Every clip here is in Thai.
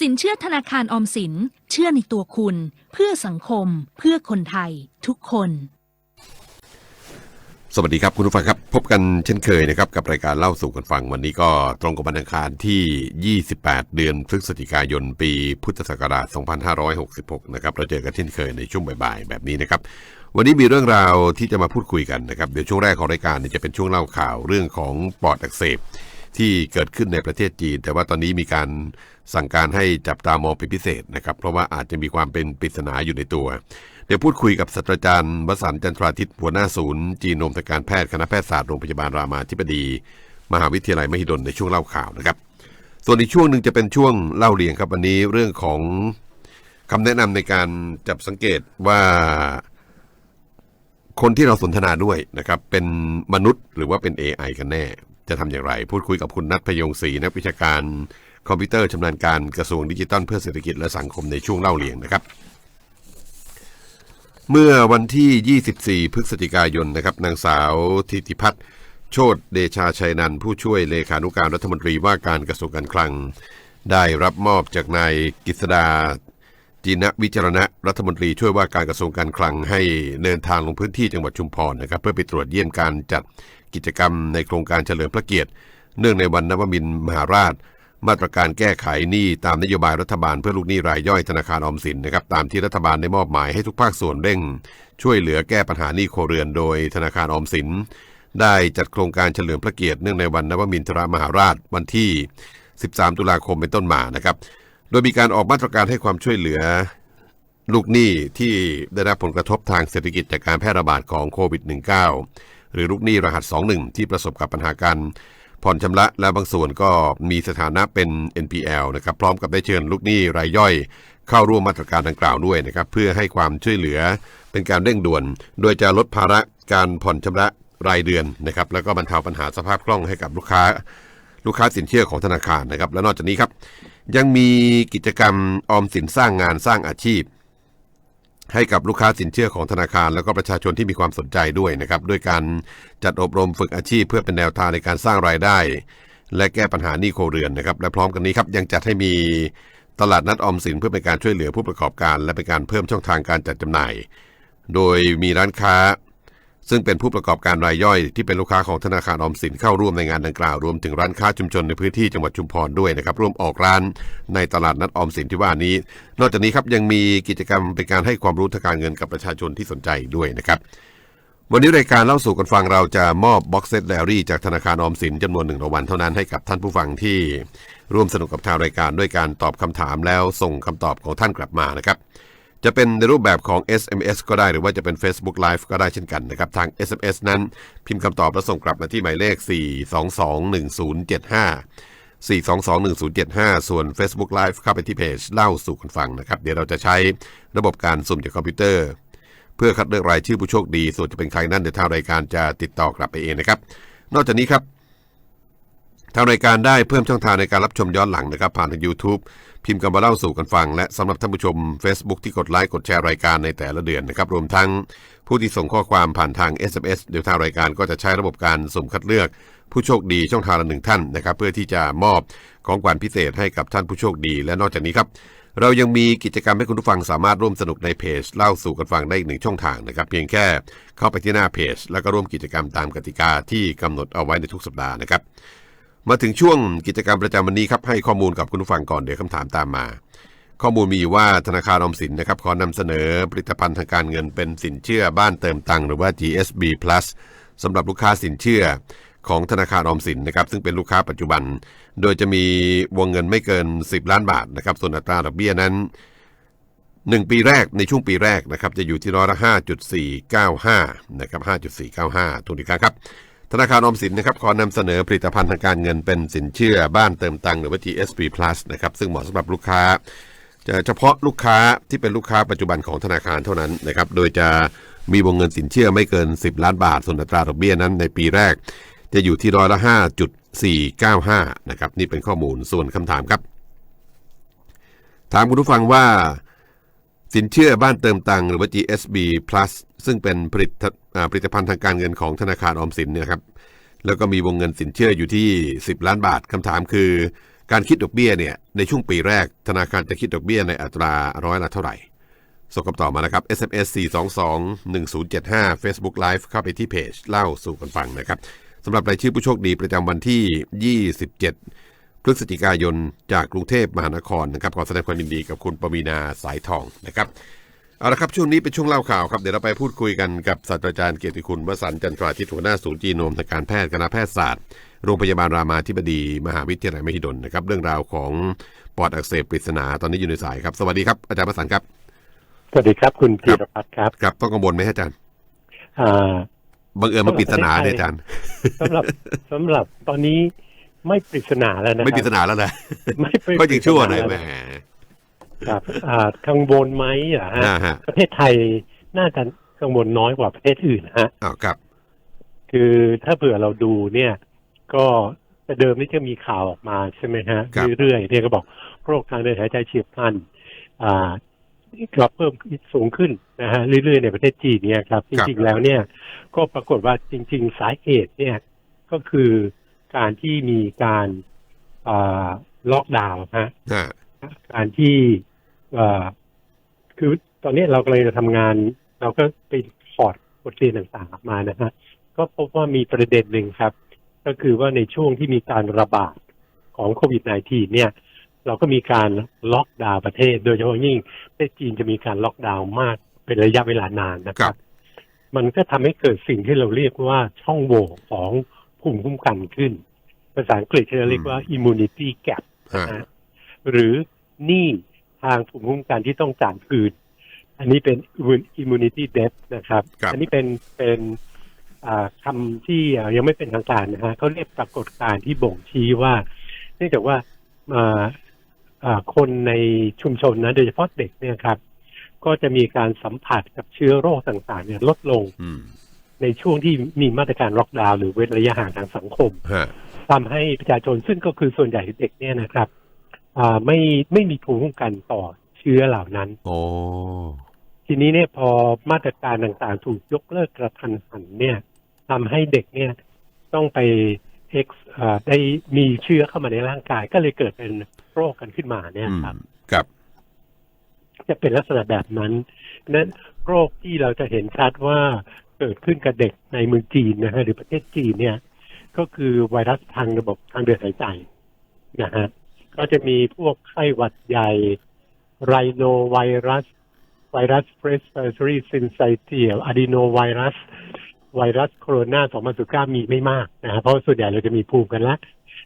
สินเชื่อธนาคารออมสิน เชื่อในตัวคุณ เพื่อสังคม เพื่อคนไทย ทุกคน สวัสดีครับคุณผู้ฟังครับ พบกันเช่นเคยนะครับ กับรายการเล่าสู่กันฟังวันนี้ก็ตรงกับวันอังคารที่ 28 เดือนพฤศจิกายน ปีพุทธศักราช 2566 นะครับเราเจอกันเช่นเคยในช่วงบ่ายๆ แบบนี้นะครับ วันนี้มีเรื่องราวที่จะมาพูดคุยกันนะครับเดี๋ยวช่วงแรกของรายการเนี่ยจะเป็นช่วงเล่าข่าวเรื่องของปอดอักเสบ ที่เกิดขึ้นในประเทศจีน แต่ว่าตอนนี้มีการสั่งการให้จับตามองเป็นพิเศษนะครับ เพราะว่าอาจจะมีความเป็นปริศนาอยู่ในตัว เดี๋ยวพูดคุยกับศาสตราจารย์วสันต์จันทราทิตหัวหน้าศูนย์ จีโนมทางการแพทย์คณะแพทยศาสตร์โรงพยาบาลรามาธิบดี มหาวิทยาลัยมหิดลในช่วงเล่าข่าวนะครับ ส่วนอีกช่วงหนึ่งจะเป็นช่วงเล่าเรียงครับวันนี้เรื่องของคำแนะนำในการจับสังเกตว่าคนที่เราสนทนาด้วยนะครับเป็นมนุษย์หรือว่าเป็น AI กันแน่ จะทำอย่างไร พูดคุยกับคุณนัทพยงศรีนักวิชาการคอมพิวเตอร์ชำนาญการกระทรวงดิจิทัลเพื่อเศรษฐกิจและสังคมในช่วงเล่าเรียงนะครับ เมื่อวันที่ 24 พฤศจิกายนนะครับนางสาวทิติพัฒน์โชตเดชาชัยนันผู้ช่วยเลขานุการรัฐมนตรีว่าการกระทรวงการคลัง ได้รับมอบจากนายกฤษดาจีนวิจารณะรัฐมนตรีช่วยว่าการกระทรวงการคลังให้เดินทางลงพื้นที่จังหวัดชุมพรนะครับเพื่อไปตรวจเยี่ยมการจัด กิจกรรมในโครงการเฉลิมพระเกียรติ เนื่องในวันนวมินมหาราช มาตรการแก้ไขหนี้ตามนโยบายรัฐบาลเพื่อลูกหนี้รายย่อยธนาคารออมสินนะครับตามที่รัฐบาลได้มอบหมายให้ทุกภาคส่วนเร่ง ช่วยเหลือแก้ปัญหาหนี้โครเรือนโดยธนาคารออมสิน ได้จัดโครงการเฉลิมพระเกียรติเนื่องในวันนวมินทรมหาราชวันที่ 13 ตุลาคมเป็นต้นมานะครับโดยมีการออกมาตรการให้ความช่วยเหลือลูกหนี้ที่ได้รับผลกระทบทางเศรษฐกิจจากการแพร่ระบาดของโควิด -19 หรือลูกหนี้รหัส 21 ที่ประสบกับปัญหาการผ่อนชำระและบางส่วนก็มีสถานะเป็น NPL นะครับพร้อมกับได้เชิญลูกหนี้รายย่อย เข้าร่วมมาตรการดังกล่าวด้วยนะครับเพื่อให้ความช่วยเหลือเป็นการเร่งด่วน โดยจะลดภาระการผ่อนชำระรายเดือนนะครับแล้วก็บรรเทาปัญหาสภาพคล่องให้กับลูกค้า ลูกค้าสินเชื่อของธนาคารนะครับและนอกจากนี้ครับยังมีกิจกรรมออมสินสร้างงานสร้างอาชีพ ให้กับลูกค้าสินเชื่อของธนาคาร แล้วก็ประชาชนที่มีความสนใจด้วยนะครับด้วยการจัดอบรมฝึกอาชีพเพื่อเป็นแนวทางในการสร้างรายได้ และแก้ปัญหาหนี้ครัวเรือนนะครับและพร้อมกันนี้ครับยังจัดให้มีตลาดนัดออมสินเพื่อเป็นการช่วยเหลือผู้ประกอบการ และเป็นการเพิ่มช่องทางการจัดจำหน่าย โดยมีร้านค้า ซึ่งเป็นผู้ประกอบการรายย่อยที่เป็นลูกค้าของธนาคารออมสินเข้าร่วมในงานดังกล่าวรวมถึงร้านค้าชุมชนในพื้นที่จังหวัดชุมพรด้วยนะครับ ร่วมออกร้านในตลาดนัดออมสินที่ว่านี้ นอกจากนี้ครับยังมีกิจกรรมเป็นการให้ความรู้ทางการเงินกับประชาชนที่สนใจด้วยนะครับวันนี้รายการเล่าสู่กันฟังเราจะมอบบ็อกเซตแดรี่จากธนาคารออมสินจำนวนหนึ่งรางวัลเท่านั้นให้กับท่านผู้ฟังที่ร่วมสนุกกับทางรายการด้วยการตอบคำถามแล้วส่งคำตอบของท่านกลับมานะครับ จะเป็นในรูปแบบของ SMS ก็ได้หรือว่าจะเป็น Facebook Live ก็ได้เช่นกันนะครับทาง SMS นั้นพิมพ์คำตอบแล้วส่งกลับมาที่หมายเลข 4221075 4221075 ส่วน Facebook Live เข้าไปที่เพจเล่าสู่กันฟังนะครับ เดี๋ยวเราจะใช้ระบบการสุ่มจากคอมพิวเตอร์ เพื่อคัดเลือกรายชื่อผู้โชคดี ส่วนจะเป็นใครนั่นเดี๋ยวทางรายการจะติดต่อกลับไปเองนะครับ นอกจากนี้ครับ ทางรายการได้เพิ่มช่องทางในการรับชมย้อนหลังนะครับ ผ่านทาง YouTube พิมพ์กันมาเล่าสู่กันฟัง และสำหรับท่านผู้ชม Facebook ที่กดไลค์กดแชร์รายการในแต่ละเดือนนะครับ รวมทั้งผู้ที่ส่งข้อความผ่านทาง SMS เดี๋ยวทางรายการก็จะใช้ระบบการสุ่มคัดเลือก ผู้โชคดีช่องทางละหนึ่งท่านนะครับ เพื่อที่จะมอบของขวัญพิเศษให้กับท่านผู้โชคดี และนอกจากนี้ครับเรายังมีกิจกรรมให้คุณผู้ฟังสามารถร่วมสนุกในเพจเล่าสู่กันฟังได้อีกหนึ่งช่องทางนะครับ เพียงแค่เข้าไปที่หน้าเพจ แล้วก็ร่วมกิจกรรมตามกติกาที่กำหนดเอาไว้ในทุกสัปดาห์นะครับ มาถึงช่วงกิจกรรมประจำวันนี้ครับให้ข้อมูลกับคุณผู้ฟังก่อนเดี๋ยวคำถามตามมา ข้อมูลมีอยู่ว่าธนาคารออมสินนะครับขอนำเสนอผลิตภัณฑ์ทางการเงินเป็นสินเชื่อบ้านเติมตังค์หรือว่า GSB Plus สำหรับลูกค้าสินเชื่อของธนาคารออมสินนะครับซึ่งเป็นลูกค้าปัจจุบัน โดยจะมีวงเงินไม่เกิน 10 ล้านบาทนะครับส่วนอัตราดอกเบี้ยนั้น 1 ปีแรกในช่วงปีแรกนะครับจะอยู่ที่ร้อยละ5.495นะครับ5.495ทุกทีครั้งครับ ธนาคารออมสินนะครับขอนำเสนอผลิตภัณฑ์ทางการเงินเป็นสินเชื่อบ้านเติมตังหรือว่า TSP Plus นะครับซึ่งเหมาะสำหรับลูกค้าจะเฉพาะลูกค้าที่เป็นลูกค้าปัจจุบันของธนาคารเท่านั้นนะครับโดยจะมีวงเงินสินเชื่อไม่เกิน 10 ล้านบาท ส่วนอัตราดอกเบี้ยนั้นในปีแรก จะอยู่ที่ร้อยละ5.495นะครับนี่เป็นข้อมูลส่วนคำถามครับ ถามคุณผู้ฟังว่า สินเชื่อบ้านเติมตังหรือว่า GSB Plus ซึ่งเป็นผลิตผลิตภัณฑ์ทางการเงินของธนาคารออมสินเนี่ยครับแล้วก็มีวงเงินสินเชื่ออยู่ที่ 10 ล้านบาทคำถามคือ การคิดดอกเบี้ยเนี่ยในช่วงปีแรก ธนาคารจะคิดดอกเบี้ยในอัตราร้อยละเท่าไหร่ส่งคำตอบมานะครับ SMS 422 1075 Facebook Live เข้าไปที่เพจเล่าสู่กันฟังนะครับสำหรับรายชื่อผู้โชคดีประจำวันที่ 27 พฤศจิกายนจากกรุงเทพมหานครนะครับขอแสดงความยินดีกับคุณปวีนาสายทองนะครับเอาละครับช่วงนี้เป็นช่วงเล่าข่าวครับเดี๋ยวเราไปพูดคุยกันกับศาสตราจารย์เกียรติคุณวสันต์จันทราทิตหัวหน้าศูนย์จีโนมทางการแพทย์คณะแพทยศาสตร์โรงพยาบาลรามาธิบดีมหาวิทยาลัยมหิดลนะครับเรื่องราวของปอดอักเสบปริศนาตอนนี้อยู่ในสายครับสวัสดีครับอาจารย์วสันต์ครับสวัสดีครับคุณพีรพัฒน์ครับครับต้องกังวลไหมฮะอาจารย์อ่าบังเอิญมาปริศนาเนี่ยอาจารย์สำหรับสำหรับตอนนี้ ไม่ปริศนาแล้วนะไม่ปริศครับนาแล้วนะไม่เป็นก็ยังชั่วหน่อยปแหมริศนาครับอ่ากังวลไหมเหรอฮะอ่าฮะประเทศไทยน่าจะกังวลน้อยกว่าประเทศอื่นนะฮะอ้าวครับ คือถ้าเผื่อเราดูเนี่ย ก็แต่เดิมนี่จะมีข่าวออกมาใช่ไหมฮะครับเรื่อยๆเนี่ยก็บอกโรคทางเดินหายใจเฉียบพลันอ่าก็เพิ่มสูงขึ้นนะฮะเรื่อยๆในประเทศจีนเนี่ยครับ จริงๆแล้วเนี่ย ก็ปรากฏว่าจริง ๆ สาเหตุเนี่ยก็คือ การที่มีการอ่าล็อกดาวน์ฮะฮะการที่เอ่อคือตอนนี้เรากำลังจะทำงาน เราก็ไปถอดบทเรียนต่างๆออกมานะฮะก็พบว่ามีประเด็นหนึ่งครับ ก็คือว่าในช่วงที่มีการระบาดของโควิด -19 เนี่ย เราก็มีการล็อกดาวน์ประเทศ โดยเฉพาะยิ่งประเทศจีนจะมีการล็อกดาวน์มากเป็นระยะเวลานานนะคครัรับบมันก็ทำให้เกิดสิ่งที่เราเรียกว่าช่องโหว่ของ ภูมิคุ้มกันขึ้น ภาษาอังกฤษเขาเรียกว่า immunity gap ฮะนะหรือหนี้ทางภูมิคุ้มกันที่ต้องจ่ายคืนอันนี้เป็น immunity debt นะครับครับอันี้เป็นเป็นอ่าคำที่อ่ายังไม่เป็นทางการนะฮะเขาเรียกปรากฏการณ์ที่บ่งชี้ว่า เนื่องจากว่าอ่าอ่าคนในชุมชนนะโดยเฉพาะเด็กเนี่ยครับ ก็จะมีการสัมผัสกับเชื้อโรคต่างๆ เนี่ยลดลงอืม ในช่วงที่มีมาตรการล็อกดาวน์หรือเว้นระยะห่างทางสังคมฮะทำให้ประชาชนซึ่งก็คือส่วนใหญ่เด็กเนี่ยนะครับอ่าไม่ไม่มีภูมิคุ้มกันต่อเชื้อเหล่านั้นโอ้ทีนี้เนี่ยพอมาตรการต่างๆ ถูกยกเลิกกระทันหันเนี่ยทำให้เด็กเนี่ยต้องไปเอ็กซ์ได้มีเชื้อเข้ามาในร่างกาย ก็เลยเกิดเป็นโรคกันขึ้นมาเนี่ยอืมครับครับ จะเป็นลักษณะแบบนั้นนั้นโรคที่เราจะเห็นชัดว่า เกิดขึ้นกับเด็กในเมืองจีนนะฮะหรือประเทศจีนเนี่ย ก็คือไวรัสทางระบบทางเดินหายใจนะฮะก็จะมีพวกไข้หวัดใหญ่ไรโนไวรัส ไวรัส respiratory syncytial adenovirus ไวรัสโคโรนา2019มีไม่มากนะฮะเพราะส่วนใหญ่เราจะมีภูมิกันแล้ว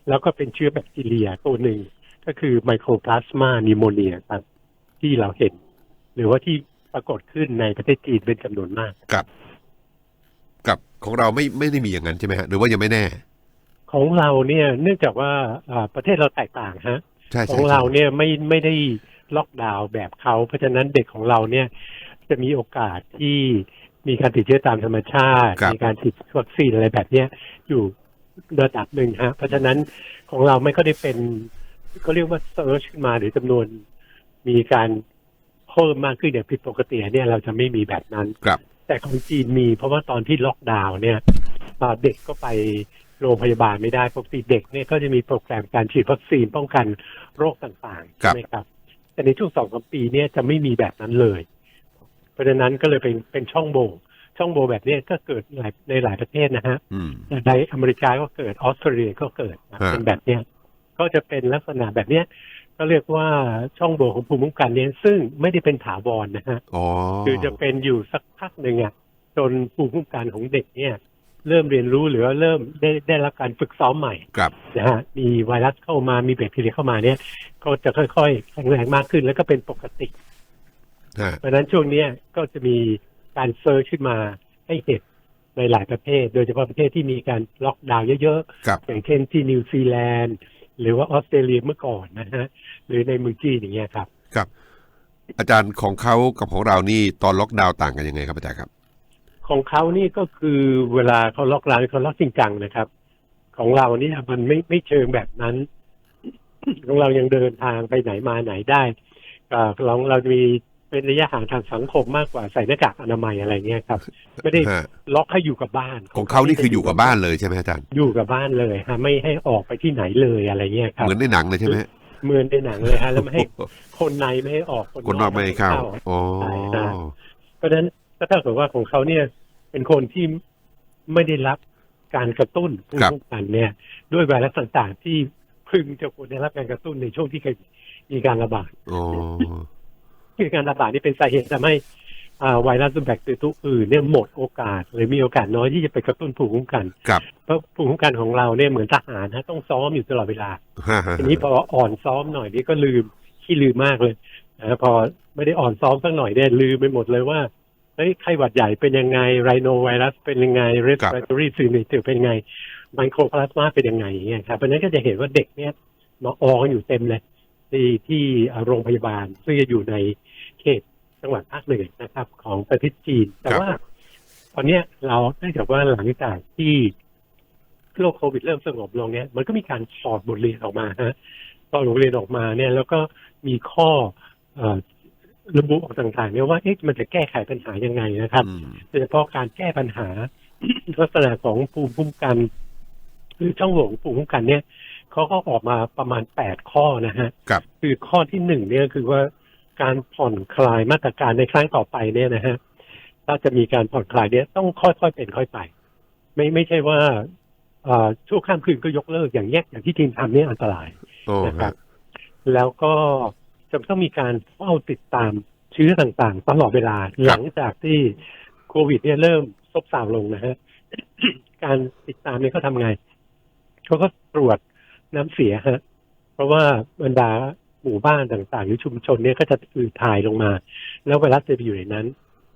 แล้วก็เป็นเชื้อแบคทีเรียตัวหนึ่ง ก็คือไมโครพลาสมานิโมเนียครับที่เราเห็น หรือว่าที่ปรากฏขึ้นในประเทศจีนเป็นจำนวนมากกับกับ ของเราไม่ไม่ได้มีอย่างนั้นใช่ไหมฮะหรือว่ายังไม่แน่ ของเราเนี่ยเนื่องจากว่าอ่าประเทศเราแตกต่างฮะใช่ขใช่องเราใช่เนี่ยไม่ไม่ได้ล็อกดาวน์แบบเขาเพราะฉะนั้นเด็กของเราเนี่ย จะมีโอกาสที่มีการติดเชื้อตามธรรมชาติ มีการฉีดวัคซีนอะไรแบบเนี้ยอยู่ระดับหนึ่งฮะเพราะฉะนั้นของเราไม่ก็ได้เป็นเขาเรียกว่าเซิร์ชขึ้นมาหรือจำนวนมีการเพิ่มมากขึ้นอย่างผิดปกติเนี่ยเราจะไม่มีแบบนั้นครับ แต่ของจีนมีเพราะว่าตอนที่ล็อกดาวน์เนี่ยอ่าเด็กก็ไปโรงพยาบาลไม่ได้ปกติเด็กเนี่ยก็จะมีโปรแกรมการฉีดวัคซีนป้องกันโรคต่างๆครัใช่บไหมครับแต่ในช่วงสองสามปีเนี่ยจะไม่มีแบบนั้นเลย เพราะฉะนั้นก็เลยเป็นเป็นช่องโหว่ช่องโหว่แบบเนี้ยก็เกิดหลายในหลายประเทศนะฮะอืมในอเมริกาก็เกิดออสเตรเลียก็เกิดนะฮะเป็นแบบเนี้ยก็จะเป็นลักษณะแบบเนี้ย ก็เรียกว่าช่องโหว่ของภูมิคุ้มกันเนี่ยซึ่งไม่ได้เป็นถาวรนะฮะอ๋อคือจะเป็นอยู่สักพักหนึ่งอะจนภูมิคุ้มกันของเด็กเนี่ยเริ่มเรียนรู้หรือว่าเริ่มได้ได้รับการฝึกซ้อมใหม่ครับนะฮะมีไวรัสเข้ามามีแบคทีเรียเข้ามาเนี่ยก็จะค่อยๆแข็งแรงมากขึ้นแล้วก็เป็นปกติฮะเพราะฉะนั้นช่วงเนี้ยก็จะมีการเซิร์ชขึ้นมาให้เห็นในหลายประเทศ โดยเฉพาะประเทศที่มีการล็อกดาวน์เยอะครับๆอย่างเช่นที่นิวซีแลนด์ หรือว่าออสเตรเลียเมื่อก่อนนะฮะหรือในเมืองจีนอย่างเงี้ยครับ ครับ อาจารย์ของเขากับของเรานี่ตอนล็อกดาวน์ต่างกันยังไงครับอาจารย์ครับ ของเขานี่ก็คือเวลาเขาล็อกดาวน์เขาล็อกจริงจังนะครับ ของเราเนี่ยมันไม่ไม่เชิงแบบนั้น ของเรายังเดินทางไปไหนมาไหนได้อ่าของเราจะมี เป็นระยะห่างทางสังคมมากกว่าใส่หน้ากากอนามัยอะไรเงี้ยครับ ไม่ได้ฮะล็อกให้อยู่กับบ้าน ของเขานี่คืออยู่กับบ้านเลยใช่ไหมอาจารย์อยู่กับบ้านเลยฮะไม่ให้ออกไปที่ไหนเลยอะไรเงี้ยครับเหมือนในหนังเลยใช่ไหมเหมือนในหนังเลยฮะแล้วไม่ให้คนในไม่ให้ออกคนนอกไม่ให้เข้าอ๋อใช่ฮะเพราะฉะนั้นก็เท่ากับว่าของเขาเนี่ย เป็นคนที่ไม่ได้รับการกระตุ้นภูมิคุ้มกันเนี่ย ด้วยไวรัสต่างๆที่พึงจะควรได้รับการกระตุ้นในช่วงที่เคยมีการระบาดอ๋อ คือการระบาดนี่เป็นสาเหตุทำให้อ่าไวรัสแบคทีเรียตัวอื่นเนี่ยหมดโอกาส หรือมีโอกาสน้อยที่จะไปกระตุ้นภูมิคุ้มกันครับเพราะภูมิคุ้มกันของเราเนี่ยเหมือนทหารนะต้องซ้อมอยู่ตลอดเวลาฮะฮะทีนี้พออ่อนซ้อมหน่อยนี่ก็ลืมขี้ลืมมากเลยนะพอไม่ได้อ่อนซ้อมสักหน่อยเนี่ยลืมไปหมดเลยว่าเฮ้ยไข้หวัดใหญ่เป็นยังไงไรโนไวรัสเป็นยังไงเรส p i ร a รีซีนิตเป็นยังไงไมโครพลาสมาเป็นยังไงอย่างเงี้ยครับเพราะฉะนั้นก็จะเห็นว่าเด็กเนี่ยมาออกันอยู่เต็มเลย ที่ที่โรงพยาบาลซึ่งจะอยู่ในเขตจังหวัดภาคเหนือนะครับ ของประเทศจีน แต่ว่า ตอนเนี้ยเราเนื่องจากว่าหลังจากที่โรคโควิดเริ่มสงบลงเนี่ยมันก็มีการถอดบทเรียนออกมาฮะตอนบทเรียนออกมาเนี่ย แล้วก็มีข้อเอ่อระบุออกต่างๆเนี่ยว่าเอ๊ะมันจะแก้ไขปัญหายังไงนะครับอืมโดยเฉพาะการแก้ปัญหาลักษณะของภูมิคุ้มกัน หรือช่องโหว่ของภูมิคุ้มกันเนี่ย เขาก็ออกมาประมาณแปดข้อนะฮะครับคือข้อที่หนึ่งเนี่ยคือว่าการผ่อนคลายมาตรการในครั้งต่อไปเนี่ยนะฮะถ้าจะมีการผ่อนคลายเนี่ยต้องค่อยๆเป็นค่อยไป ไม่ไม่ใช่ว่าเอ่อชั่วข้ามคืนก็ยกเลิกอย่างแยกอย่างที่จีนทำเนี่ยอันตรายโอ้นะคฮะรับ แล้วก็จะต้องมีการเฝ้าติดตามเชื้อต่างๆ ตลอดเวลาหลังจากที่โควิด เนี่ยเริ่มซบเซาลงนะฮะการติดตามเนี่ยเขาทำไงเขาก็ตรวจ น้ำเสียฮะเพราะว่าบรรดาหมู่บ้านต่างๆ หรือชุมชนเนี่ยก็จะอืดถ่ายลงมา แล้วไวรัสจะไปอยู่ในนั้น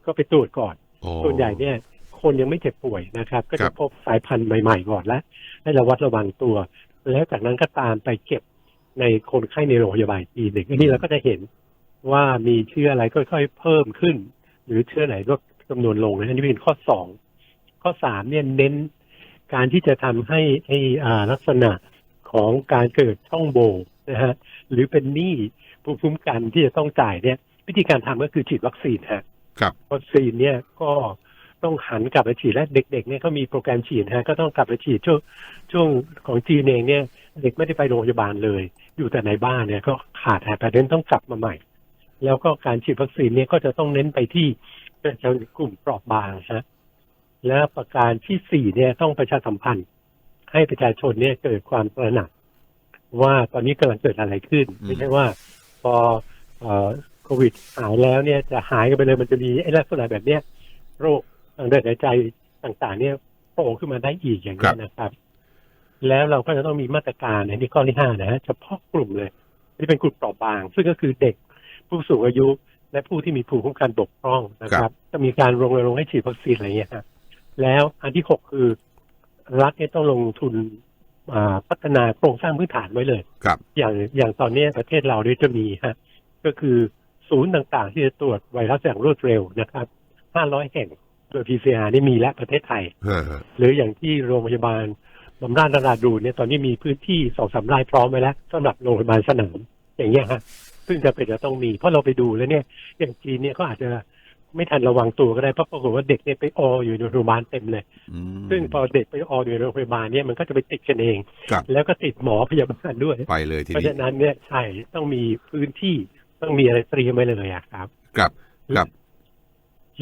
ก็ไปตรวจก่อนโอ้ส่วนใหญ่เนี่ย คนยังไม่เจ็บป่วยนะครับ ก็ครัจะบพบสายพันธุ์ใหม่ๆก่อนแล้วให้ระวัดระวังตัว แล้วจากนั้นก็ตามไปเก็บในคนไข้ในโรงพยาบาลอีกทีหนึ่งอันนี้เราก็จะเห็นว่ามีเชื้ออะไรค่อยๆเพิ่มขึ้น หรือเชื้อไหนลดจำนวนลงนะอันนี้เป็นข้อสองข้อสามเนี่ยเน้นการที่จะทำให้ไอ้อ่าลักษณะ ของการเกิดช่องโหว่นะฮะหรือเป็นหนี้ภูมิคุ้มกันที่จะต้องจ่ายเนี่ยวิธีการทำก็คือฉีดวัคซีนฮะครับวัคซีนเนี่ยก็ต้องหันกลับไปฉีดและเด็กๆเนี่ยเขามีโปรแกรมฉีดนะฮะก็ต้องกลับไปฉีดช่วงช่วงของจีนเองเนี่ยเด็กไม่ได้ไปโรงพยาบาลเลย อยู่แต่ในบ้านเนี่ยก็ขาดหายไปเดนต้องกลับมาใหม่ แล้วก็การฉีดวัคซีนเนี่ยก็จะต้องเน้นไปที่ประชาชนกลุ่มเปราะบางฮะและประการที่สี่เนี่ยต้องประชาสัมพันธ์ ให้ประชาชนเนี่ยเกิดความตระหนัก ว่าตอนนี้กำลังเกิดอะไรขึ้น ไม่ใช่ว่าพอเอ่อโควิดหายแล้วเนี่ยจะหายกันไปเลยมันจะมีไอ้ลักษณะแบบเนี้ยโรคทางเดินหายใจต่างๆ เนี่ยโผล่ขึ้นมาได้อีกอย่างนี้ยนะครับ แล้วเราก็จะต้องมีมาตรการในที่ข้อที่ห้านะฮะเฉพาะกลุ่มเลยที่เป็นกลุ่มเปราะบาง ซึ่งก็คือเด็กผู้สูงอายุและผู้ที่มีภูมิคุ้มกันบกพร่องนะครับ จะมีการรณรงค์ให้ฉีดวัคซีนอะไรเงี้ยฮะแล้วอันที่หกคือ รัฐเนี่ยต้องลงทุนอ่าพัฒนาโครงสร้างพื้นฐานไว้เลยครับ อย่างอย่างตอนนี้ประเทศเราเนี่ยจะมีฮะก็คือศูนย์ต่างๆ ที่จะตรวจไวรัสอย่างรวดเร็วนะครับ500 แห่งโดย PCR นี่มีและประเทศไทยฮะฮะหรืออย่างที่โรงพยาบาลบำราศนราดูนเนี่ยตอนนี้มีพื้นที่สองสามไร่พร้อมไว้แล้วสำหรับโรงพยาบาลสนามอย่างเงี้ยฮะซึ่งจะเป็นจะต้องมี เพราะเราไปดูแล้วเนี่ยอย่างจีนเนี่ยก็อาจจะไม่ ทันระวังตัวก็ได้เพราะปรากฏว่าเด็กเนี่ยไปอออยู่ในโรงพยาบาลเต็มเลยอืมซึ่งพอเด็กไปอออยู่ในโรงพยาบาลเนี่ยมันก็จะไปติดกันเองครับแล้วก็ติดหมอพยาบาลด้วยไปเลยทีเพราะนี้ฉะนั้นเนี่ยใช่ต้องมีพื้นที่ต้องมีอะไรเตรียมไว้เลยอะครับครับครับ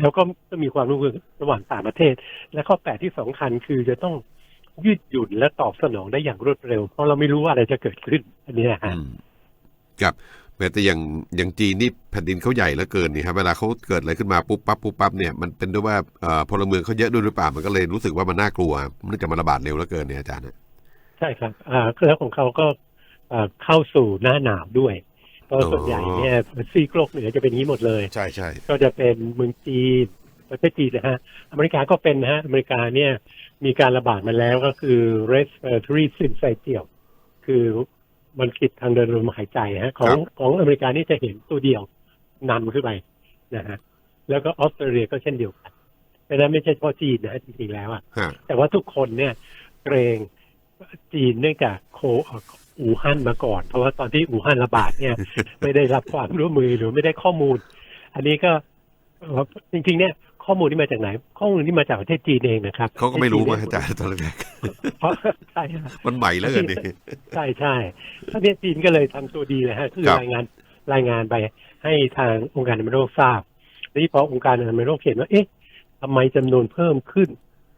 แล้วก็ต้องมีความร่วมมือระหว่างต่างประเทศ และข้อแปดที่สำคัญคือจะต้องยืดหยุ่นและตอบสนองได้อย่างรวดเร็ว เพราะเราไม่รู้ว่าอะไรจะเกิดขึ้นอันเนี้ยฮะอืมครับ แม้แต่อย่างอย่างจีนนี่แผ่นดินเขาใหญ่เหลือเกินนี่ครับเวลาเขาเกิดอะไรขึ้นมาปุ๊บปั๊บปุ๊บปั๊บเนี่ยมันเป็นด้วยว่าเอ่อพลเมืองเขาเยอะด้วยหรือเปล่ามันก็เลยรู้สึกว่ามันน่ากลัวเนื่องจากมันระบาดเร็วเหลือเกินเนี่ยอาจารย์นะใช่ครับอ่าแล้วของเขาก็อ่าเข้าสู่หน้าหนาวด้วยเพราะส่วนใหญ่เนี่ยซีกโลกเหนือจะเป็นอย่างนี้หมดเลย ใช่ใช่ก็จะเป็นเมืองจีนประเทศจีนนะฮะอเมริกาก็เป็นนะฮะอเมริกาเนี่ยมีการระบาดมาแล้วก็คือ respiratory syncytial คือ มันคิดทางเดินลมหายใจฮะของของอเมริกานี่จะเห็นตัวเดียวนำขึ้นไปนะฮะแล้วก็ออสเตรเลียก็เช่นเดียวกันดังนั้นไม่ใช่เฉพาะจีนนะฮะจริงๆแล้วอะฮะแต่ว่าทุกคนเนี่ยเกรงจีนเนื่องจากโคอู่ฮั่นมาก่อน เพราะว่าตอนที่อู่ฮั่นระบาดเนี่ย ไม่ได้รับความร่วมมือหรือไม่ได้ข้อมูล อันนี้ก็ เอ่อจริงๆเนี่ยข้อมูลที่มาจากไหน ข้อมูลที่มาจากประเทศจีนเองนะครับเขาก็ไม่รู้มั้งที่อาจารย์ตอนแรกเพราะใช่ครับมันใหม่แล้วเกินนี่ใช่ใช่ประเทศจีนก็เลยทำตัวดีเลยฮะคือครับรายงานรายงานไปให้ทางองค์การอนามัยโลกทราบทีนี้พอองค์การอนามัยโลกเห็นว่าเอ๊ะทำไมจำนวนเพิ่มขึ้น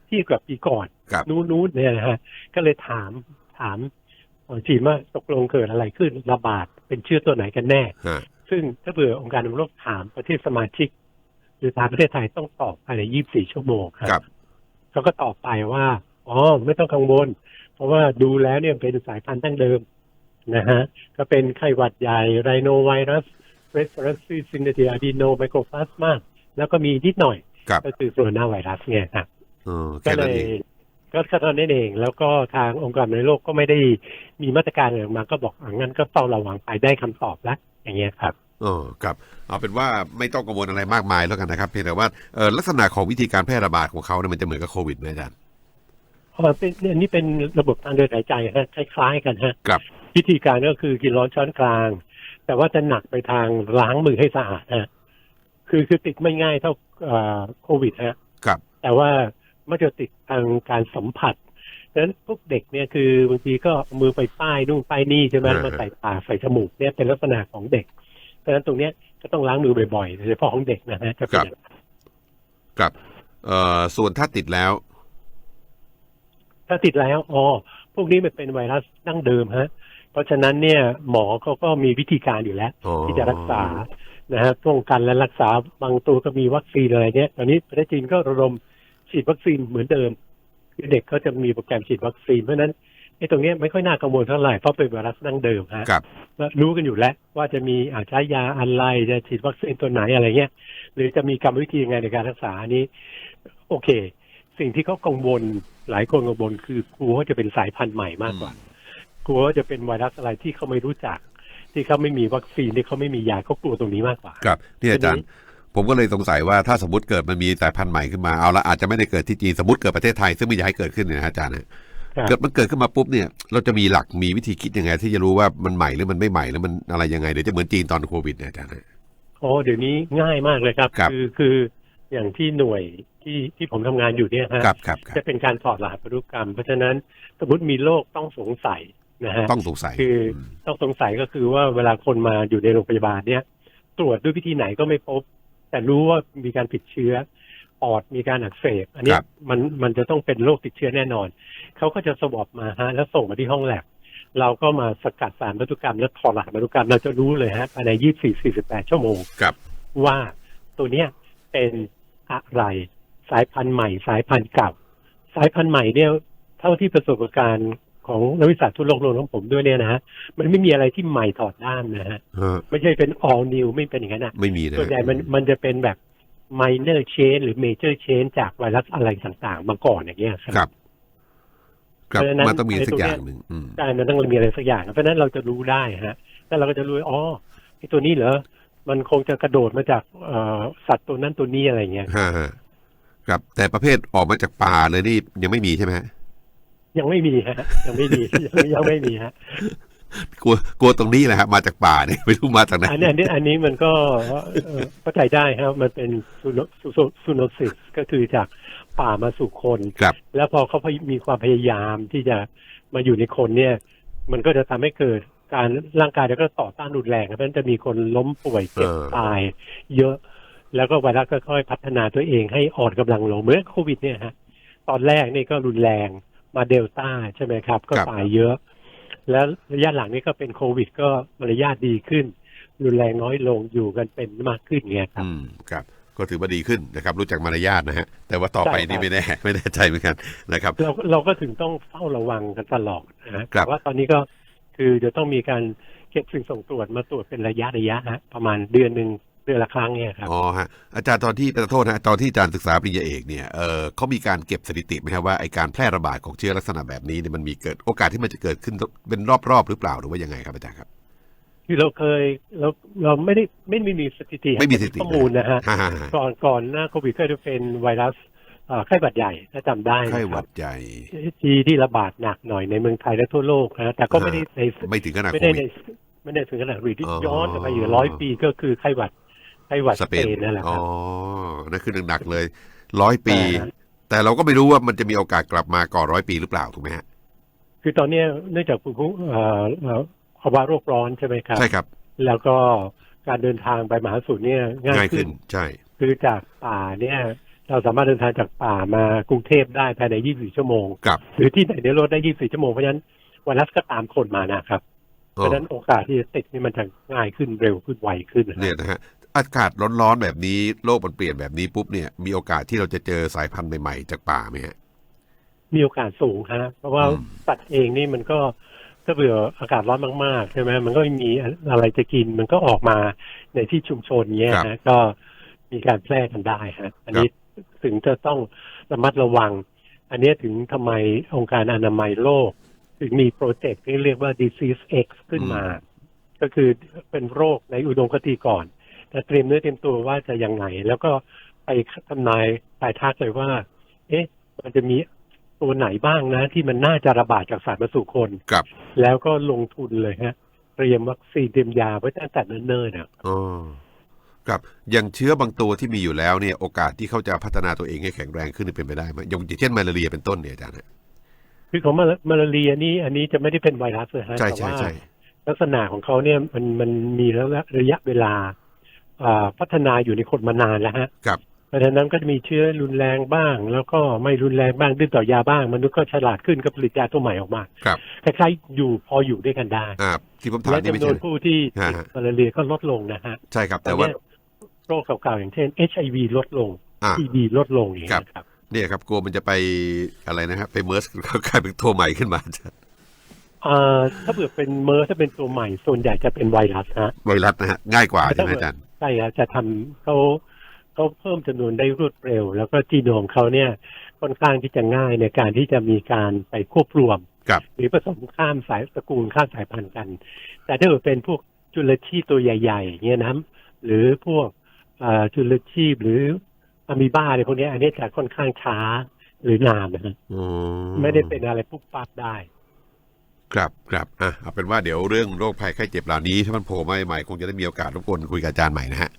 เที่กับปีก่อนครับนู้นๆเนี่ยนะฮะก็เลยถามถามเอ่อจีนว่าตกลงเกิดอะไรขึ้นระบาดเป็นเชื้อตัวไหนกันแน่ฮะซึ่งถ้าเผื่อองค์การอนามัยโลกถามประเทศสมาชิก หรือถามประเทศไทยต้องตอบภายใน 24 ชั่วโมงคครัรับ เขาก็ตอบไปว่า อ๋อ ไม่ต้องกังวล เพราะว่าดูแล้วเนี่ยเป็นสายพันธุ์ตั้งเดิมนะฮะ ก็เป็นไข้หวัดใหญ่ไรโนไวรัสเรสเ r สซีซินเดียดีโนไมโครพลาสมาแล้วก็มีนิดหน่อยครับก็คือโคโรนาไวรัสไงครับ เออก็แค่เลนั้นยเองก็แค่เท่านั้นเอง แล้วก็ทางองค์การอนามัยโลกก็ไม่ได้มีมาตรการอะไรออกมาก็บอกอะงั้นก็เฝ้าระวังไปได้คำตอบแล้วอย่างเงี้ยครับ เออครับเอาเป็นว่าไม่ต้องกังวลอะไรมากมายแล้วกันนะครับเพียงแต่ว่าเออลักษณะของวิธีการแพร่ระบาดของเขาเนี่ยมันจะเหมือนกับโควิดไหมอาจารย์อ๋อเป็นเนี่ยนี่เป็นระบบทางเดินหายใจฮะคล้ายๆกันฮะครับวิธีการก็คือกินร้อนช้อนกลาง แต่ว่าจะหนักไปทางล้างมือให้สะอาดฮะคือคือติดไม่ง่ายเท่าเอ่อโควิดฮะครับ แต่ว่ามันจะติดทางการสัมผัสดังนั้นพวกเด็กเนี่ยคือบางทีก็เอามือไปป้ายนู่นป้ายนี่ใช่ไหมอ่ามาใส่ปากใส่จมูกเนี่ยเป็นลักษณะของเด็ก ดังนั้นตรงเนี้ยก็ต้องล้างมือบ่อยๆโดยเฉพาะของเด็กนะฮะจะเป็นอย่างนั้นครับเอ่อส่วนถ้าติดแล้ว ถ้าติดแล้วอ๋อพวกนี้มันเป็นไวรัสดั้งเดิมฮะ เพราะฉะนั้นเนี่ย หมอเขาก็มีวิธีการอยู่แล้วอ๋อที่จะรักษานะฮะป้องกันและรักษาบางตัวก็มีวัคซีนอะไรเนี่ยตอนนี้ประเทศจีนก็ระดมฉีดวัคซีนเหมือนเดิมคือเด็กเขาจะมีโปรแกรมฉีดวัคซีนเพราะฉะนั้น ไอ้ตรงเนี้ยไม่ค่อยน่ากังวลเท่าไหร่เพราะเป็นไวรัสดั้งเดิมฮะครับแล้วรู้กันอยู่แล้วว่าจะมีอาจใช้ยาอะไรจะฉีดวัคซีนตัวไหนอะไรเงี้ยหรือจะมีกรรมวิธียังไงในการรักษาอันนี้ โอเค สิ่งที่เขากังวลหลายคนกังวลคือกลัวว่าจะเป็นสายพันธุ์ใหม่มากกว่ากลัวว่าจะเป็นไวรัสอะไรที่เขาไม่รู้จัก ที่เขาไม่มีวัคซีนที่เขาไม่มียาเขากลัวตรงนี้มากกว่า ครับนี่อาจารย์ผมก็เลยสงสัยว่าถ้าสมมติเกิดมันมีสายพันธุ์ใหม่ขึ้นมาเอาละอาจจะไม่ได้เกิดที่จีนสมมติเกิดประเทศไทยซึ่งไม่อยากให้เกิดขึ้นเนี่ยนะอาจารย์นะครับ เกิดมันเกิดขึ้นมาปุ๊บเนี่ย เราจะมีหลักมีวิธีคิดยังไง ที่จะรู้ว่ามันใหม่หรือมันไม่ใหม่หรือมันอะไรยังไงเดี๋ยวจะเหมือนจีนตอนโควิดเนี่ยอาจารย์นะโอ้เดี๋ยวนี้ง่ายมากเลยครับครับอคืออย่างที่หน่วยที่ที่ผมทำงานอยู่เนี่ยฮะครับครับครัจะบเป็นการถอดรหัสพันธุกรรม เพราะฉะนั้นสมมติมีโรคต้องสงสัยนะฮะต้องสงสัยคืออมต้องสงสัยก็คือว่าเวลาคนมาอยู่ในโรงพยาบาลเนี่ย ตรวจด้วยวิธีไหนก็ไม่พบ แต่รู้ว่ามีการติดเชื้อ ปอดมีการอักเสบอันเนี้ยมันมันจะต้องเป็นโรคติดเชื้อแน่นอน เขาก็จะสวอปมาฮะแล้วส่งมาที่ห้องแลบเราก็มาสกัดสารพันธุกรรม แล้วถอดรหัสพันธุกรรมเราจะรู้เลยฮะภายใน 24 48 ชั่วโมงครับว่าตัวเนี้ยเป็นอะไรสายพันธุ์ใหม่ สายพันธุ์เก่า สายพันธุ์ใหม่เนี่ยเท่าที่ประสบการณ์ของนักวิชาทั่วโลกรวมทั้งผมด้วยเนี่ยนะฮะมันไม่มีอะไรที่ใหม่ถอดด้ามนะฮะฮะไม่ใช่เป็น all new ไม่เป็นอย่างนั้นนะไม่มีนะส่วนใหญ่มันมันจะเป็นแบบ minor change หรือ major change จากไวรัสอะไรต่างๆ มาก่อนอย่างเงี้ยครับครับครับเพราะฉะนั้นมันต้องมีไอ้สัตกรงอเนี้ยย่างหนึ่งอืมใช่มันต้องมีอะไรสักอย่าง เพราะฉะนั้นเราจะรู้ได้ฮะ แล้วเราก็จะรู้ว่าอ๋อไอ้ตัวนี้เหรอ มันคงจะกระโดดมาจากเอ่อสัตว์ตัวนั้นตัวนี้อะไรเงี้ยฮะฮะครับ แต่ประเภทออกมาจากป่าเลยนี่ยังไม่มีใช่ไหมฮะยังไม่มีฮะ ยังไม่มียังยังไม่มีฮะ กลัวกลัวตรงนี้แหละครับมาจากป่าเนี่ยไม่รู้มาจากไหนอันนี้อันนี้อันนี้มันก็เอ่อเข้าใจได้ครับ มันเป็นซูโนซูซูโนซิสก็คือจากป่ามาสู่คนครับ แล้วพอเขามีความพยายามที่จะมาอยู่ในคนเนี่ย มันก็จะทำให้เกิดการร่างกายแล้วก็ต่อต้านรุนแรงครับเพราะฉะนั้นจะมีคนล้มป่วยเจ็บเออตาย เยอะ แล้วก็ไวรัสก็ค่อยพัฒนาตัวเองให้อ่อนกำลังลงเหมือนโควิดเนี่ยฮะตอนแรกนี่ก็รุนแรงมาเดลต้าใช่ไหมครับ ก็ตายเยอะ แล้วระยะหลังนี่ก็เป็นโควิด ก็มารยาทดีขึ้น รุนแรงน้อยลงอยู่กันเป็นมากขึ้นเงี้ยครับอืมครับ ก็ถือว่าดีขึ้นนะครับ รู้จักมารยาทนะฮะ แต่ว่าต่อไปใช่ครับนี่ไม่แน่ไม่แน่ใจเหมือนกันนะครับ เราเราก็ถึงต้องเฝ้าระวังกันตลอดนะฮะครับแต่ว่าตอนนี้ก็คือจะต้องมีการเก็บสิ่งส่งตรวจมาตรวจเป็นระยะระยะฮะประมาณเดือนหนึ่ง เดือนละครั้งเนี่ยครับอ๋อฮะอาจารย์ตอนที่ขอโทษนะตอนที่อาจารย์ศึกษาปริญญาเอกเนี่ยเออเขามีการเก็บสถิติไหมครับว่าไอการแพร่ระบาดของเชื้อลักษณะแบบนี้เนี่ยมันมีเกิดโอกาสที่มันจะเกิดขึ้นเป็นรอบๆหรือเปล่าหรือว่ายังไงครับอาจารย์ครับคือเราเคยเราเราไม่ได้ไม่ไม่มีสถิติไม่มีสถิติข้อมูลนะฮะฮ่าฮ่าฮ่าก่อนก่อนหน้าโควิดก็จะเป็นไวรัสเอ่อไข้หวัดใหญ่ถ้าจำได้นะไข้หควัรับดใหญ่ที่ที่ระบาดหนักหน่อยในเมืองไทยและทั่วโลกนะแต่ก็ไม่ได้ในไม่ถึงขนาดไม่โคได้วิในดไม่ได้ถึงขนาดวิที่อ๋อย้อนกลับไปอยู่ร้อยปีก็คือไข้หวัด ไข้หวัดสสเปเปนนนั่นแหละคอ๋อรับ นั่นคือหนักๆเลยร้อยปีอ่าแต่เราก็ไม่รู้ว่ามันจะมีโอกาสกลับมาก่อนร้อยปีหรือเปล่าถูกไหมฮะคือตอนเนี้ยเนื่องจากภูมิเอ่อเอ่อภาวะโรคร้อนใช่ไหมครับ ใช่ครับแล้วก็การเดินทางไปมหาสมุทรเนี่ยง่ายง่ายขึ้ขึ้นน ใช่ คือจากป่าเนี่ย เราสามารถเดินทางจากป่ามากรุงเทพได้ภายใน 24 ชั่วโมงกับหรือที่ไหนในโลกได้ 24 ชั่วโมง เพราะฉะนั้นไวรัสก็ตามคนมานะครับ เพอ๋อราะฉะนั้นโอกาสที่จะติดนี่มันจะง่ายขึ้นเร็วขึ้นไวขึ้นนะเนี่ยนะฮะ อากาศร้อนๆแบบนี้โลกมันเปลี่ยนแบบนี้ปุ๊บเนี่ยมีโอกาสที่เราจะเจอสายพันธุ์ใหม่ ๆ จากป่าไหมฮะมีโอกาสสูงฮะเพราะว่าอืมสัตว์เองนี่มันก็ถ้าเบื่ออากาศร้อนมากๆใช่ไหมมันก็ไม่มีอะไรจะกินมันก็ออกมาในที่ชุมชนเนี้ยฮะก็มีการแพร่กันได้ฮะอันนี้ถึงจะต้องระมัดระวัง อันนี้ถึงทำไมองค์การอนามัยโลก ถึงมีโปรเจกต์ที่เรียกว่า disease X ขึ้นมา ก็คือเป็นโรคในอุดมคติก่อน แต่เตรียมเนื้อเตรียมตัวว่าจะยังไง แล้วก็ไปทำนายปลายทางเลยว่า เอ๊ะ มันจะมีตัวไหนบ้างนะ ที่มันน่าจะระบาดจากสัตว์มาสู่คนกับ แล้วก็ลงทุนเลยฮะ เตรียมวัคซีนเตรียมยาไว้ตั้งแต่เนิ่นๆนะอ๋อกับอย่างเชื้อบางตัวที่มีอยู่แล้วเนี่ยโอกาสที่เขาจะพัฒนาตัวเองให้แข็งแรงขึ้นเป็นไปได้ไหมอย่างเช่นมาลาเรียเป็นต้นเนี่ยอาจารย์ฮะคือของมาลามาลาเรียนี่อันนี้จะไม่ได้เป็นไวรัสนะฮะใช่แต่ใช่ว่าใช่ลักษณะของเขาเนี่ยมันมันมีแล้วระยะเวลาอ่า พัฒนาอยู่ในคนมานานแล้วฮะกับเพราะฉะนั้นก็จะมีเชื้อรุนแรงบ้าง แล้วก็ไม่รุนแรงบ้างดื้อต่อยาบ้าง มนุษย์ก็ฉลาดขึ้นก็ผลิตยาตัวใหม่ออกมากับคล้ายๆอยู่พออยู่ด้วยกันได้อ่าที่ผมถามและนี่ไม่จำนวใช่นผู้ที่ฮะติดฮะมาลาเรียก็ลดลงนะฮะใช่ครับ แต่แต่ว่าว่า โรคเก่าๆอย่างเช่น HIV ลดลง อ่า TB ลดลงอย่างเงี้ยครับ เนี่ยครับกลัวมันจะไปอะไรนะครับไปเมิร์สกลายเป็นตัวใหม่ขึ้นมาอาจารย์อ่าถ้าเผื่อเป็นเมอร์ถ้าเป็นตัวใหม่ส่วนใหญ่จะเป็นไวรัสฮะไวรัสนะฮะง่ายกว่าใช่ไหมอาจารย์ ใช่ครับจะทำเขาเขาเพิ่มจำนวนได้รวดเร็ว แล้วก็จีโนมเขาเนี่ยค่อนข้างที่จะง่ายในการที่จะมีการไปควบรวมกับหรือผสมข้ามสายตระกูลข้ามสายพันธุ์กัน แต่ถ้าเกิดเป็นพวกจุลชีพตัวใหญ่ๆอย่างเงี้ยนะหรือพวกเอ่อจุลชีพหรืออะมีบ้าอะไรพวกเนี้ยอันนี้จะค่อนข้างช้าหรือนานนะฮะอ๋อไม่ได้เป็นอะไรปุ๊บปั๊บได้ ครับครับอะเอาเป็นว่าเดี๋ยวเรื่องโรคภัยไข้เจ็บเหล่านี้ถ้ามันโผล่มาใหม่ๆคงจะได้มีโอกาสรบกวนคุยกับอาจารย์ใหม่นะฮะ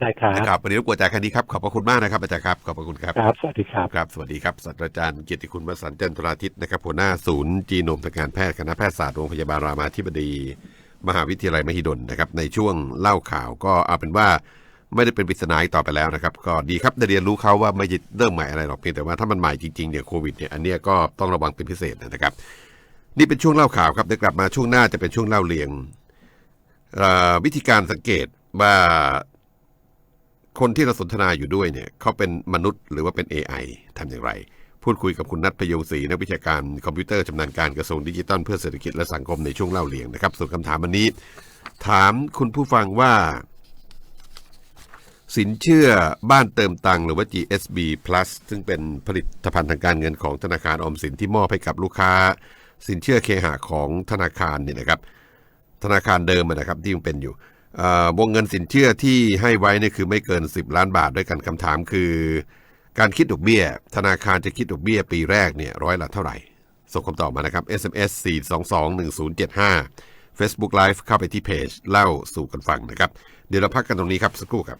ได้ครับนะครับวันนี้รบกวนอาจารย์แค่นี้ครับขอบพระคุณมากนะครับอาจารย์ครับขอบพระคุณครับครับ สวัสดีครับครับสวัสดีครับศาสตราจารย์เกียรติคุณวสันต์จันทราทิตนะครับหัวหน้าศูนย์จีโนมทางการแพทย์คณะแพทยศาสตร์โรงพยาบาลรามาธิบดี มหาวิทยาลัยมหิดลนะครับในช่วงเล่าข่าวก็เอาเป็นว่าไม่ได้เป็นปริศนาอีกต่อไปแล้วนะครับ ก็ดีครับได้เรียนรู้เขาว่าไม่ใช่เรื่องใหม่อะไรหรอกเพียงแต่ว่าถ้ามันใหม่จริงๆเนี่ยโควิดเนี่ยอันเนี้ยก็ต้องระวังเป็นพิเศษนะครับ นี่เป็นช่วงเล่าข่าวครับเดี๋ยวกลับมาช่วงหน้าจะเป็นช่วงเล่าเรียงวิธีการสังเกตว่าคนที่เราสนทนาอยู่ด้วยเนี่ยเขาเป็นมนุษย์หรือว่าเป็น AI ทำอย่างไร พูดคุยกับคุณนัทพยงศรีนักวิชาการคอมพิวเตอร์ชำนาญการกระทรวงดิจิทัลเพื่อเศรษฐกิจและสังคมในช่วงเล่าเรียงนะครับ ส่วนคำถามวันนี้ ถามคุณผู้ฟังว่า สินเชื่อบ้านเติมตังหรือว่า GSB Plus ซึ่งเป็นผลิตภัณฑ์ทางการเงินของธนาคารออมสินที่มอบให้กับลูกค้า สินเชื่อเคหะของธนาคารเนี่ยนะครับ ธนาคารเดิมนะครับที่ยังเป็นอยู่วงเงินสินเชื่อที่ให้ไว้เนี่ยคือไม่เกิน 10 ล้านบาทด้วยกันคำถามคือ การคิดดอกเบี้ย ธนาคารจะคิดดอกเบี้ยปีแรกเนี่ยร้อยละเท่าไหร่ ส่งคำตอบมานะครับ SMS 4221075 Facebook Live เข้าไปที่เพจเล่าสู่กันฟังนะครับ เดี๋ยวเราพักกันตรงนี้ครับสักครู่ครับ